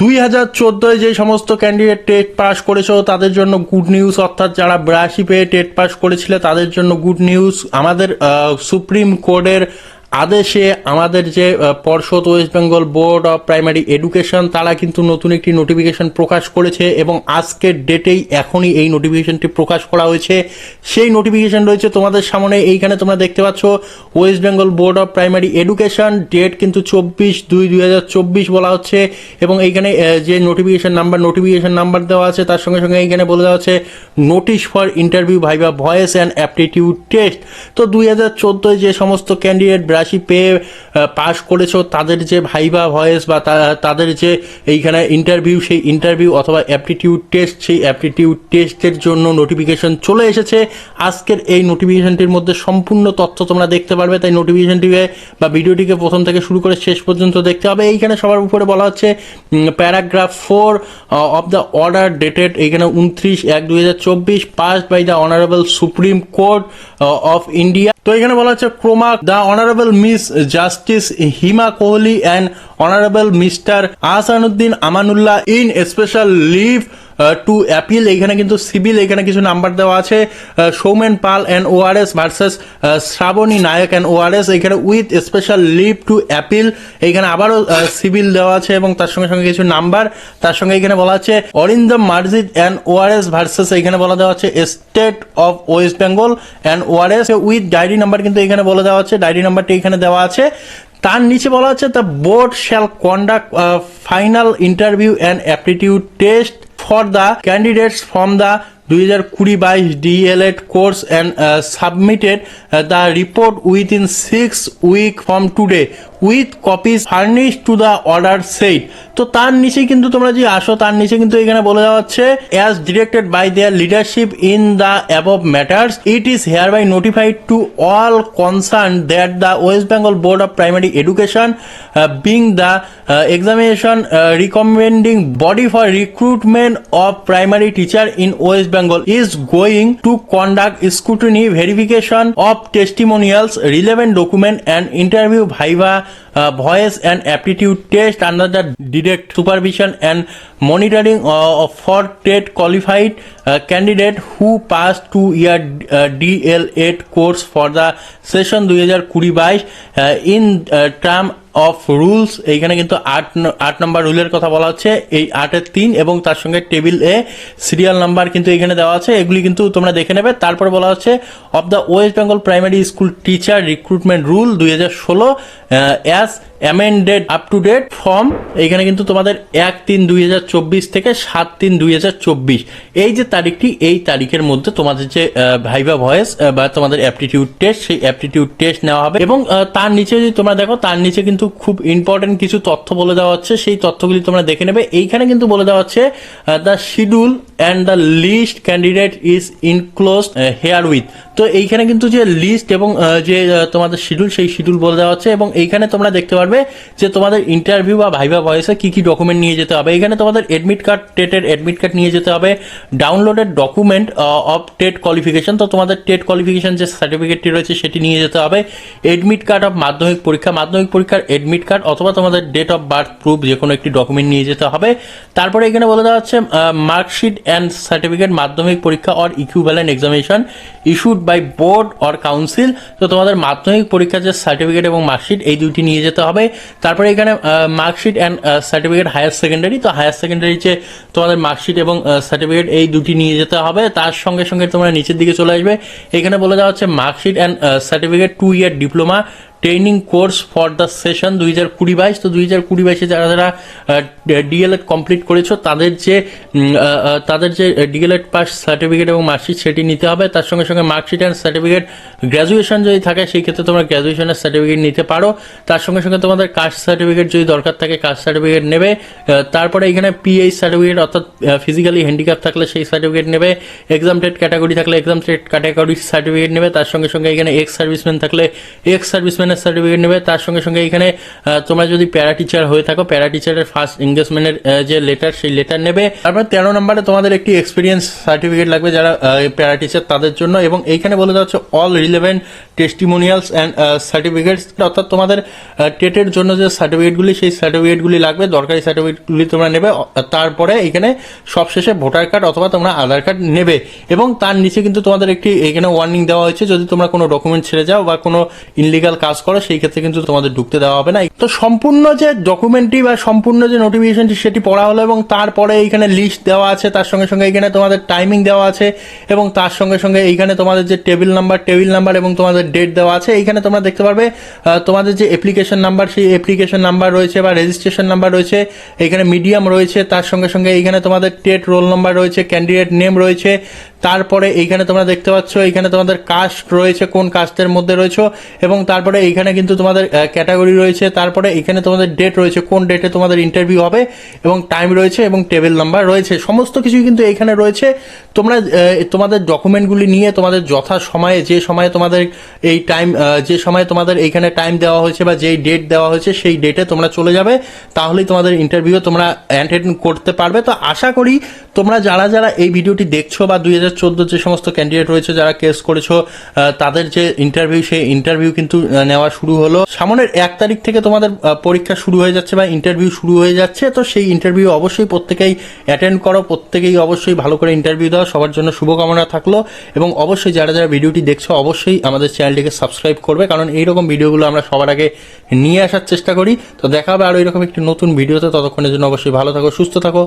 দুই হাজার চোদ্দোয় যে সমস্ত ক্যান্ডিডেট টেট পাস করেছ, তাদের জন্য গুড নিউজ অর্থাৎ যারা ব্রাশি পেয়ে টেট পাস করেছিলে, তাদের জন্য গুড নিউজ আমাদের সুপ্রিম কোর্টের আদেশে আমাদের যে পর্ষদ West Bengal Board of Primary Education তারা কিন্তু নতুন একটি নোটিফিকেশন প্রকাশ করেছে এবং আজকের ডেটেই এখনই এই নোটিফিকেশনটি প্রকাশ করা হয়েছে। সেই নোটিফিকেশন রয়েছে তোমাদের সামনে। এইখানে তোমরা দেখতে পাচ্ছ West Bengal Board of Primary Education date কিন্তু চব্বিশ দুই দুই হাজার চব্বিশ বলা হচ্ছে এবং এইখানে যে নোটিফিকেশন নাম্বার নোটিফিকেশন নাম্বার দেওয়া আছে, তার সঙ্গে সঙ্গে এইখানে বলে দেওয়া আছে notice for interview viva voce and aptitude test তো দুই হাজার চোদ্দোয় যে সমস্ত ক্যান্ডিডেট বিরাশি পেয়ে পাশ করেছ, তাদের যে ভাইবা ভয়েস বা তাদের যে এইখানে ইন্টারভিউ সেই ইন্টারভিউ অথবা অ্যাপটিটিউড টেস্ট সেই অ্যাপটিটিউড টেস্টের জন্য নোটিফিকেশন চলে এসেছে। আজকের এই নোটিফিকেশনটির মধ্যে সম্পূর্ণ তথ্য তোমরা দেখতে পারবে, তাই নোটিফিকেশনটিকে বা ভিডিওটিকে প্রথম থেকে শুরু করে শেষ পর্যন্ত দেখতে হবে। এইখানে সবার উপরে বলা হচ্ছে paragraph four of the order dated এইখানে উনত্রিশ এক দুই হাজার চব্বিশ pass by the honourable Supreme Court of India তো এখানে বলা হচ্ছে, coram the honourable Miss Justice Hima Kohli and honourable Mister Ahsanuddin Amanullah in special leave to appeal এখানে কিন্তু সিভিল এখানে কিছু নাম্বার দেওয়া আছে। Soumen Pal and ORS versus Shrabani Nayak and ORS এখানে with special leave to appeal এখানে আবারও civil দেওয়া আছে এবং তার সঙ্গে সঙ্গে কিছু নাম্বার তার সঙ্গে এখানে বলা আছে, Arindam Marjid and ORS versus এখানে বলা দেওয়া আছে State of West Bengal and ORS with diary number কিন্তু এখানে বলে দেওয়া আছে ডায়েরি নাম্বারটি এখানে দেওয়া আছে। তার নিচে বলা হচ্ছে the board shall conduct final interview and aptitude test for the candidates from the দুই হাজার কুড়ি বাইশ DElEd course and submitted the report with in six week from today with copies furnish to the order said তো তার নিচে কিন্তু তোমরা যে আসো, তার নিচে কিন্তু এখানে বলে দেওয়া হচ্ছে as directed by their leadership in the above matters it is hereby notified to all concern that the West Bengal Board of Primary Education being the examination recommending body for recruitment of primary teacher in West Bengal is going to conduct scrutiny verification of testimonials relevant document and interview viva uh, voice and aptitude test under the direct supervision and monitoring uh, for TET qualified uh, candidate who passed two year uh, DL8 course for the session 2020 বাইশ uh, in uh, term of rules এইখানে কিন্তু আট আট নম্বর রুলের কথা বলা হচ্ছে। এই আটের তিন এবং তার সঙ্গে টেবিল এ সিরিয়াল নাম্বার কিন্তু এখানে দেওয়া আছে। এগুলি কিন্তু তোমরা দেখে নেবে। তারপর বলা হচ্ছে of the West Bengal Primary School Teacher Recruitment Rule দুই হাজার ষোলো as amended up to date form এইখানে কিন্তু তোমাদের এক তিন দুই হাজার চব্বিশ থেকে সাত তিন দুই হাজার চব্বিশ। এই যে তারিখটি, এই তারিখের মধ্যে তোমাদের যে ভাইভা ভয়েস বা তোমাদের অ্যাপটিটিউড টেস্ট সেই অ্যাপটিটিউড টেস্ট নেওয়া হবে এবং তার নিচে যদি তোমরা দেখো, তার নিচে কিন্তু খুব ইম্পর্টেন্ট কিছু তথ্য বলে দেওয়া হচ্ছে। সেই তথ্যগুলি তোমরা দেখে নেবে। এইখানে কিন্তু বলে দেওয়া হচ্ছে the schedule and the list candidate is enclose herewith তো এইখানে কিন্তু যে লিস্ট এবং যে তোমাদের শিডিউল সেই শিডিউল বলে দেওয়া হচ্ছে এবং এইখানে তোমরা দেখতে পারবে যে তোমাদের ইন্টারভিউ বা ভাইভা ভয়েসে কি কি ডকুমেন্ট নিয়ে যেতে হবে। এখানে তোমাদের এডমিট কার্ড টেটের এডমিট কার্ড নিয়ে যেতে হবে। Downloaded document of TET qualification তো তোমাদের টেট কোয়ালিফিকেশন যে সার্টিফিকেটটি রয়েছে সেটি নিয়ে যেতে হবে। এডমিট কার্ড অফ মাধ্যমিক পরীক্ষা, মাধ্যমিক পরীক্ষার এডমিট কার্ড অথবা তোমাদের ডেট অফ বার্থ প্রুফ যে কোনো একটি ডকুমেন্ট নিয়ে যেতে হবে। তারপরে এখানে বলে দেওয়া হচ্ছে মার্কশিট অ্যান্ড সার্টিফিকেট মাধ্যমিক পরীক্ষা or equivalent examination issued by board or council তো তোমাদের মাধ্যমিক পরীক্ষার যে সার্টিফিকেট এবং মার্কশিট এই দুইটি নিয়ে যেতে হবে। তারপরে এখানে marksheet and certificate higher secondary তো হায়ার সেকেন্ডারি যে তোমাদের মার্কশিট এবং সার্টিফিকেট এই দুটি নিয়ে যেতে হবে। তার সঙ্গে সঙ্গে তোমরা নিচের দিকে চলে আসবে। এখানে বলে দেওয়া হচ্ছে marksheet and certificate two year diploma training course for the session দুই হাজার কুড়ি বাইশ। তো দুই হাজার কুড়ি বাইশে যারা যারা ডিএলএড কমপ্লিট করেছ, তাদের যে তাদের যে ডিএলএড পাস সার্টিফিকেট এবং মার্কশিট সেটি নিতে হবে। তার সঙ্গে সঙ্গে মার্কশিট অ্যান্ড সার্টিফিকেট গ্র্যাজুয়েশন যদি থাকে, সেই ক্ষেত্রে তোমরা গ্র্যাজুয়েশনের সার্টিফিকেট নিতে পারো। তার সঙ্গে সঙ্গে তোমাদের কাস্ট সার্টিফিকেট যদি দরকার থাকে কাস্ট সার্টিফিকেট নেবে। তারপরে এখানে পিএইচ সার্টিফিকেট অর্থাৎ ফিজিক্যালি হ্যান্ডিক্যাপ থাকলে সেই সার্টিফিকেট নেবে। এক্সাম এক্সামটেড ক্যাটাগরি থাকলে এক্সাম এক্সামটেড ক্যাটাগরি সার্টিফিকেট নেবে। তার সঙ্গে সঙ্গে এখানে এক্স সার্ভিসম্যান থাকলে এক্স সার্ভিসম্যানের এঙ্গেজমেন্টের সার্টিফিকেট নেবে, তার সঙ্গে সঙ্গে এখানে তোমরা যদি প্যারা টিচার হয়ে থাকো প্যারা টিচারের ফার্স্ট এঙ্গেজমেন্টের যে লেটার সেই লেটার নেবে। তারপর তেরো নম্বরে তোমাদের একটি এক্সপিরিয়েন্স সার্টিফিকেট লাগবে যারা প্যারা টিচার তাদের জন্য, এবং এইখানে বলে দেওয়া হচ্ছে all relevant testimonials and certificates অর্থাৎ তোমাদের টেটের জন্য যে সার্টিফিকেটগুলি সেই সার্টিফিকেটগুলি লাগবে, দরকারি সার্টিফিকেটগুলি তোমরা নেবে তারপরে এখানে সবশেষে ভোটার কার্ড অথবা তোমরা আধার কার্ড নেবে। এবং তার নিচে কিন্তু তোমাদের একটি, এখানে ওয়ার্নিং দেওয়া হয়েছে, যদি তোমরা কোনো ডকুমেন্ট ছেড়ে যাও বা কোনো ইনলিগাল কাজ করো, সেই ক্ষেত্রে কিন্তু তোমাদের ঢুকতে দেওয়া হবে না। তো সম্পূর্ণ যে ডকুমেন্টটি বা সম্পূর্ণ যে নোটিফিকেশনটি সেটি পড়া হলো এবং তারপরে এইখানে লিস্ট দেওয়া আছে, তার সঙ্গে সঙ্গে এখানে তোমাদের টাইমিং দেওয়া আছে এবং তার সঙ্গে সঙ্গে এইখানে তোমাদের যে টেবিল নাম্বার টেবিল নাম্বার এবং তোমাদের ডেট দেওয়া আছে, এইখানে তোমরা দেখতে পারবে তোমাদের যে অ্যাপ্লিকেশন নাম্বার সেই অ্যাপ্লিকেশন নাম্বার রয়েছে বা রেজিস্ট্রেশন নাম্বার রয়েছে এখানে মিডিয়াম রয়েছে, তার সঙ্গে সঙ্গে এইখানে তোমাদের টেট রোল নাম্বার রয়েছে ক্যান্ডিডেট নেম রয়েছে তারপরে এইখানে তোমরা দেখতে পাচ্ছ, এইখানে তোমাদের কাস্ট রয়েছে, কোন কাস্টের মধ্যে রয়েছে, এবং তারপরে এইখানে কিন্তু তোমাদের ক্যাটাগরি রয়েছে, তারপরে এখানে তোমাদের ডেট রয়েছে, কোন ডেটে তোমাদের ইন্টারভিউ হবে, এবং টাইম রয়েছে, এবং টেবিল নাম্বার রয়েছে, সমস্ত কিছুই কিন্তু এখানে রয়েছে। তোমরা তোমাদের ডকুমেন্টগুলি নিয়ে তোমাদের যথা সময়ে, যে সময়ে তোমাদের এই টাইম যে সময়ে তোমাদের এইখানে টাইম দেওয়া হয়েছে বা যেই ডেট দেওয়া হয়েছে, সেই ডেটে তোমরা চলে যাবে। তাহলেই তোমাদের ইন্টারভিউ তোমরা অ্যাটেন্ড করতে পারবে। তো আশা করি তোমরা যারা যারা এই ভিডিওটি দেখছ বা দুই হাজার চোদ্দোর যে সমস্ত ক্যান্ডিডেট রয়েছে যারা কেস করেছ তাদের যে ইন্টারভিউ সেই ইন্টারভিউ কিন্তু নেওয়া শুরু হলো। সামনের এক তারিখ থেকে তোমাদের পরীক্ষা শুরু হয়ে যাচ্ছে বা ইন্টারভিউ শুরু হয়ে যাচ্ছে। তো সেই ইন্টারভিউ অবশ্যই প্রত্যেকেই অ্যাটেন্ড করো, প্রত্যেকেই অবশ্যই ভালো করে ইন্টারভিউ দাও। সবার জন্য শুভকামনা থাকল। এবং অবশ্যই যারা যারা ভিডিওটি দেখছ, অবশ্যই আমাদের চ্যানেলটিকে সাবস্ক্রাইব করবে। কারণ এইরকম ভিডিওগুলো আমরা সবার আগে নিয়ে আসার চেষ্টা করি। তো দেখা হবে আরও এরকম একটি নতুন ভিডিওতে। ততক্ষণের জন্য অবশ্যই ভালো থাকো, সুস্থ থাকো।